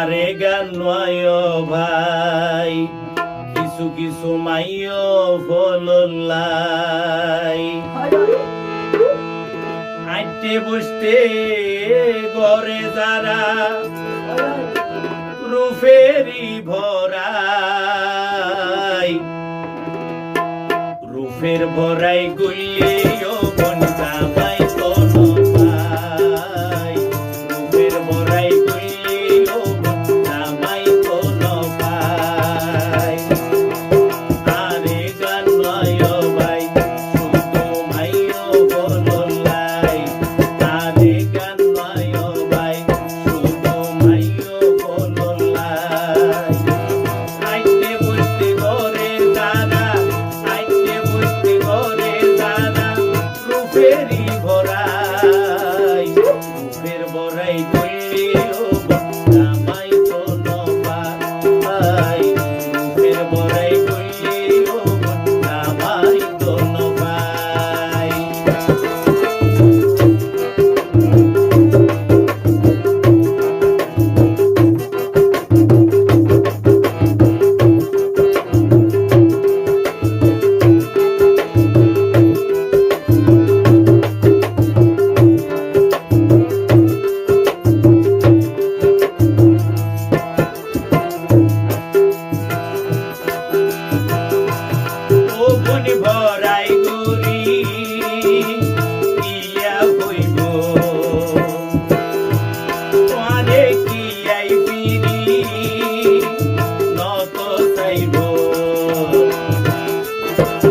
আরে গান ভাই, কিছু কিছু মাইও ফললাই আইটে বসতে ঘরে যারা রুফেরি ভরাই, রুফের ভরাই গুইয়ে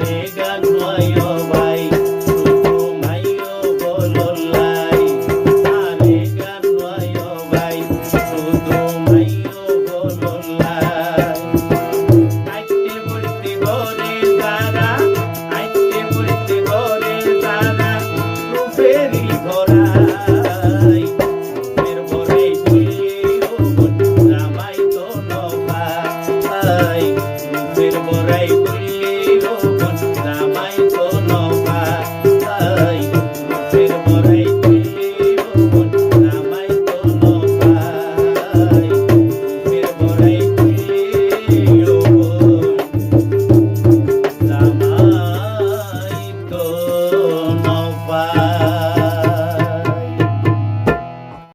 रे